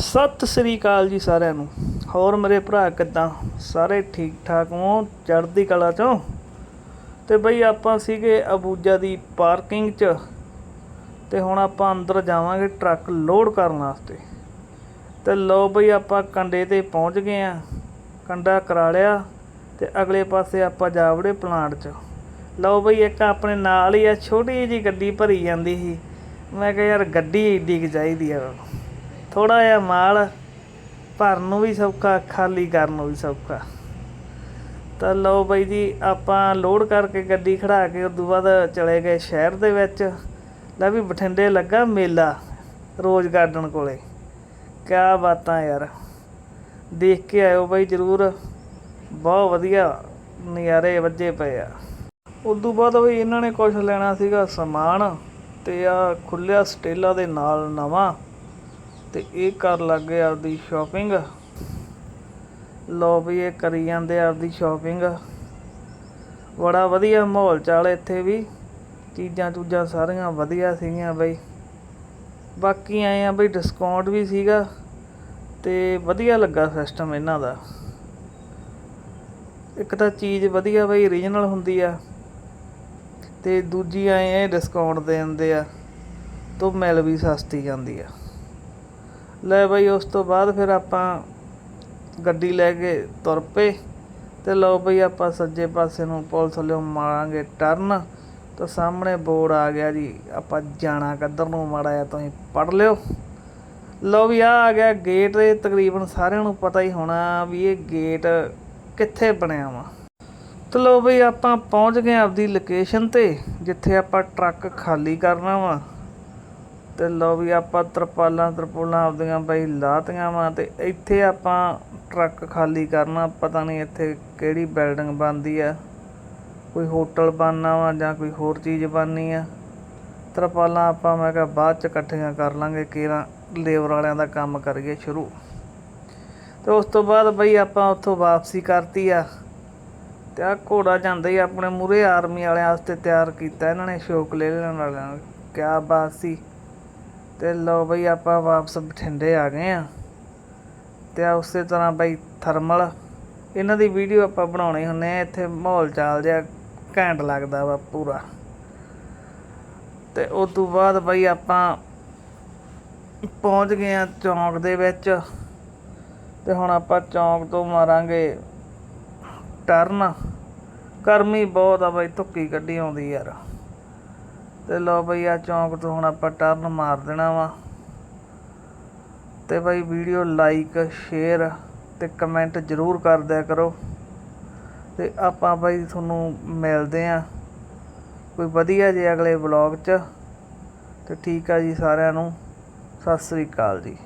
ਸਤਿ ਸ੍ਰੀ ਅਕਾਲ ਜੀ ਸਾਰਿਆਂ ਨੂੰ। ਹੋਰ ਮੇਰੇ ਭਰਾ ਕਿੱਦਾਂ? ਸਾਰੇ ਠੀਕ ਠਾਕ ਹੋ? ਚੜ੍ਹਦੀ ਕਲਾ ਚੋਂ? ਤੇ ਬਈ ਆਪਾਂ ਸੀਗੇ ਅਬੂਜਾ ਦੀ ਪਾਰਕਿੰਗ 'ਚ, ਤੇ ਹੁਣ ਆਪਾਂ ਅੰਦਰ ਜਾਵਾਂਗੇ ਟਰੱਕ ਲੋਡ ਕਰਨ ਵਾਸਤੇ। ਤੇ ਲੋ ਬਈ ਆਪਾਂ ਕੰਡੇ ਤੇ ਪਹੁੰਚ ਗਏ ਆ। ਕੰਡਾ ਕਰਾ ਲਿਆ, ਤੇ ਅਗਲੇ ਪਾਸੇ ਆਪਾਂ ਜਾ ਵੜੇ ਪਲਾਂਟ 'ਚ। ਲਓ ਬਈ ਇੱਕ ਆਪਣੇ ਨਾਲ ਹੀ ਆ, ਛੋਟੀ ਜੀ ਗੱਡੀ ਭਰੀ ਜਾਂਦੀ ਸੀ। ਮੈਂ ਕਿਹਾ ਯਾਰ ਗੱਡੀ ਏਡੀ ਕੁ ਚਾਹੀਦੀ ਆ। ਥੋੜਾ ਜਿਹਾ ਮਾਲ ਭਰਨ ਨੂੰ ਵੀ ਸੌਖਾ, ਖਾਲੀ ਕਰਨ ਨੂੰ ਵੀ ਸੌਖਾ। ਤਾਂ ਲਓ ਬਾਈ ਜੀ, ਆਪਾਂ ਲੋਡ ਕਰਕੇ ਗੱਡੀ ਖੜਾ ਕੇ ਉਦੋਂ ਬਾਅਦ ਚਲੇ ਗਏ ਸ਼ਹਿਰ ਦੇ ਵਿੱਚ। ਲੈ ਵੀ ਬਠਿੰਡੇ ਲੱਗਾ ਮੇਲਾ ਰੋਜ਼ ਗਾਰਡਨ ਕੋਲੇ। ਕਿਆ ਬਾਤਾਂ ਯਾਰ। ਦੇਖ ਕੇ ਆਇਓ ਬਾਈ ਜਰੂਰ। ਬਹੁਤ ਵਧੀਆ ਨਜ਼ਾਰੇ ਵੱਜੇ ਪਏ ਆ। ਉਦੋਂ ਬਾਅਦ ਵੀ ਇਹਨਾਂ ਨੇ ਕੁਝ ਲੈਣਾ ਸੀਗਾ ਸਮਾਨ ਤੇ ਆ ਖੁੱਲਿਆ ਸਟੇਲਾ ਦੇ ਨਾਲ ਨਵਾਂ। ਤੇ ਇਹ ਕਰ ਗਏ ਆਪਦੀ ਸ਼ਾਪਿੰਗ ਲੋ ਵੀ ਇਹ ਕਰੀ ਜਾਂਦੇ ਆਪਦੀ ਸ਼ਾਪਿੰਗ ਬੜਾ ਵਧੀਆ ਮਾਹੌਲ ਚਾਲ ਇੱਥੇ ਵੀ। ਚੀਜ਼ਾਂ ਚੂਜ਼ਾਂ ਸਾਰੀਆਂ ਵਧੀਆ ਸੀਗੀਆਂ ਬਈ। ਬਾਕੀ ਆਏ ਆ ਬਈ ਡਿਸਕਾਊਂਟ ਵੀ ਸੀਗਾ ਤੇ ਵਧੀਆ ਲੱਗਾ ਸਿਸਟਮ ਇਹਨਾਂ ਦਾ। ਇੱਕ ਤਾਂ ਚੀਜ਼ ਵਧੀਆ ਬਈ ਰੀਜਨਲ ਹੁੰਦੀ ਆ। ਤੇ ਦੂਜੀ ਆਏ ਆ ਡਿਸਕਾਊਂਟ ਦੇ ਦਿੰਦੇ ਆ, ਤੋਂ ਮਿਲ ਵੀ ਸਸਤੀ ਜਾਂਦੀ ਆ। ਲੈ ਬਈ, ਉਸ ਤੋਂ ਬਾਅਦ ਫਿਰ ਆਪਾਂ ਗੱਡੀ ਲੈ ਕੇ ਤੁਰ ਪਏ ਤੇ ਲਓ ਬਈ, ਆਪਾਂ ਸੱਜੇ ਪਾਸੇ ਨੂੰ ਪੁਲਿਸ ਵੱਲੋਂ ਮਾਰਾਂਗੇ ਟਰਨ ਤਾਂ ਸਾਹਮਣੇ ਬੋਰਡ ਆ ਗਿਆ ਜੀ, ਆਪਾਂ ਜਾਣਾ ਕਿੱਧਰ ਨੂੰ, ਮਾੜਾ ਆ ਤੁਸੀਂ ਪੜ ਲਿਓ। ਲਓ ਵੀ ਆ ਆ ਗਿਆ ਗੇਟ ਇਹ ਤਕਰੀਬਨ ਸਾਰਿਆਂ ਨੂੰ ਪਤਾ ਹੀ ਹੋਣਾ ਵੀ ਇਹ ਗੇਟ ਕਿੱਥੇ ਬਣਿਆ ਵਾ। ਤੇ ਲਓ ਬਈ, ਆਪਾਂ ਪਹੁੰਚ ਗਏ ਆਪਦੀ ਲੋਕੇਸ਼ਨ ਤੇ, ਜਿੱਥੇ ਆਪਾਂ ਟਰੱਕ ਖਾਲੀ ਕਰਨਾ ਵਾ। ਤੇ ਲਓ ਵੀ ਆਪਾਂ ਤਰਪਾਲਾਂ ਤਰਪੂਲਾਂ ਆਪਦੀਆਂ ਬਈ ਲਾਤੀਆਂ ਵਾ ਤੇ ਇੱਥੇ ਆਪਾਂ ਟਰੱਕ ਖਾਲੀ ਕਰਨਾ, ਪਤਾ ਨਹੀਂ ਇੱਥੇ ਕਿਹੜੀ ਬਿਲਡਿੰਗ ਬਣਦੀ ਆ। ਕੋਈ ਹੋਟਲ ਬਣਨਾ ਵਾ ਜਾਂ ਕੋਈ ਹੋਰ ਚੀਜ਼ ਬਣਨੀ ਆ। ਤਰਪਾਲਾਂ ਆਪਾਂ ਮੈਂ ਕਿਹਾ ਬਾਅਦ ਚ ਇਕੱਠੀਆਂ ਕਰ ਲਾਂਗੇ ਕਿਹੜਾ ਲੇਬਰ ਵਾਲਿਆਂ ਦਾ ਕੰਮ ਕਰੀਏ ਸ਼ੁਰੂ। ਤੇ ਉਸ ਤੋਂ ਬਾਅਦ ਬਈ ਆਪਾਂ ਉੱਥੋਂ ਵਾਪਸੀ ਕਰਤੀ ਆ। ਤੇ ਆ ਘੋੜਾ ਜਾਂਦਾ ਹੀ ਆਪਣੇ ਮੂਰੇ ਆਰਮੀ ਵਾਲਿਆਂ ਵਾਸਤੇ ਤਿਆਰ ਕੀਤਾ ਇਹਨਾਂ ਨੇ, ਸ਼ੌਕ ਲੈ ਲੈਣ ਵਾਲਿਆਂ ਨੇ। ਕਿਆ ਬਾਤ ਸੀ। ਤੇ ਲਓ ਬਈ ਆਪਾਂ ਵਾਪਸ ਬਠਿੰਡੇ ਆ ਗਏ ਆ। ਤੇ ਆ ਉਸੇ ਤਰ੍ਹਾਂ ਬਈ ਥਰਮਲ। ਇਹਨਾਂ ਦੀ ਵੀਡੀਓ ਆਪਾਂ ਬਣਾਉਣੀ ਹੁੰਨੇ ਆ, ਇੱਥੇ ਮਾਹੌਲ ਚਾਲ ਜਿਹਾ ਘੈਂਟ ਲੱਗਦਾ ਵਾ ਪੂਰਾ। ਤੇ ਉਸ ਤੋਂ ਬਾਅਦ ਬਈ ਆਪਾਂ ਪਹੁੰਚ ਗਏ ਆ ਚੌਂਕ ਦੇ ਵਿੱਚ। ਤੇ ਹੁਣ ਆਪਾਂ ਚੌਂਕ ਤੋਂ ਮਾਰਾਂਗੇ ਟਰਨ ਗਰਮੀ ਬਹੁਤ ਆ ਬਈ ਧੁੱਕੀ ਕੱਢੀ ਆਉਂਦੀ ਯਾਰ। ਤੇ ਲਓ ਬਈ ਆ ਚੌਂਕ ਤੋਂ ਹੁਣ ਆਪਾਂ ਟਰਨ ਮਾਰ ਦੇਣਾ ਵਾ। ਤੇ ਬਈ ਵੀਡੀਓ ਲਾਈਕ ਸ਼ੇਅਰ ਤੇ ਕਮੈਂਟ ਜ਼ਰੂਰ ਕਰ ਦਿਆ ਕਰੋ। ਤੇ ਆਪਾਂ ਬਈ ਤੁਹਾਨੂੰ ਮਿਲਦੇ ਆ ਕੋਈ ਵਧੀਆ ਜੇ ਅਗਲੇ ਵਲੌਗ 'ਚ। ਤੇ ਠੀਕ ਆ ਜੀ ਸਾਰਿਆਂ ਨੂੰ। ਸਤਿ ਸ੍ਰੀ ਅਕਾਲ ਜੀ।